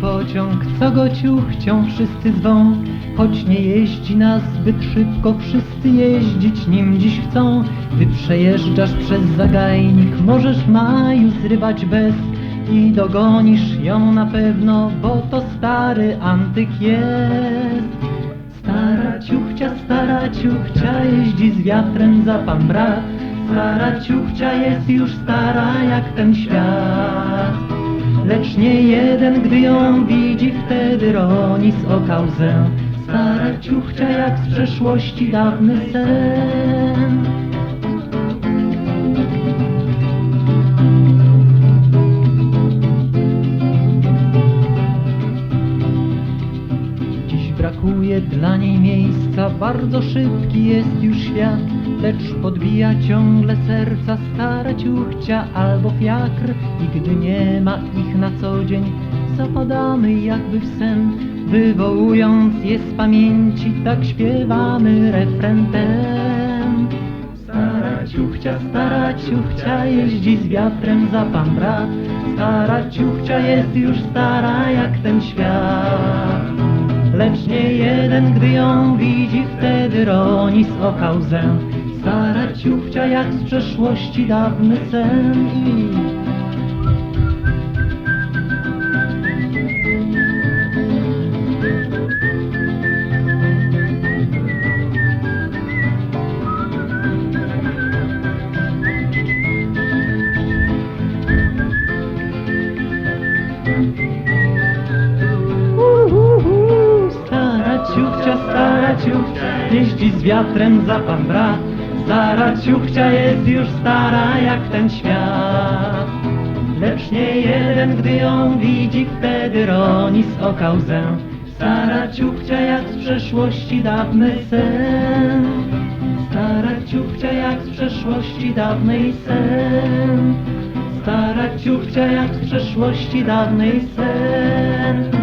pociąg, co go ciuchcią wszyscy zwą. Choć nie jeździ nas zbyt szybko, wszyscy jeździć nim dziś chcą. Gdy przejeżdżasz przez zagajnik, możesz maju zrywać bez i dogonisz ją na pewno, bo to stary antyk jest. Stara ciuchcia, stara ciuchcia jeździ z wiatrem za pan brat. Stara ciuchcia jest już stara jak ten świat. Lecz nie jeden, gdy ją widzi, wtedy roni z oka łzę. Stara ciuchcia jak z przeszłości dawny sen. Brakuje dla niej miejsca, bardzo szybki jest już świat, lecz podbija ciągle serca stara ciuchcia albo fiakr i gdy nie ma ich na co dzień, zapadamy jakby w sen, wywołując je z pamięci, tak śpiewamy refren ten. Stara ciuchcia, stara ciuchcia jeździ z wiatrem za pan brat, stara ciuchcia jest już stara jak ten świat. Lecz nie jeden, gdy ją widzi, wtedy roni z oka łzę. Stara ciuchcia jak z przeszłości dawny sen i... Uhuhu, ciuchcia, stara ciuchcia Jeździ z wiatrem za pan brat. Stara ciuchcia jest już stara jak ten świat. Lecz nie jeden, gdy ją widzi Wtedy roni z oka łzę Stara ciuchcia jak z przeszłości dawny sen. Stara ciuchcia jak z przeszłości dawnej sen. Stara ciuchcia jak z przeszłości dawnej sen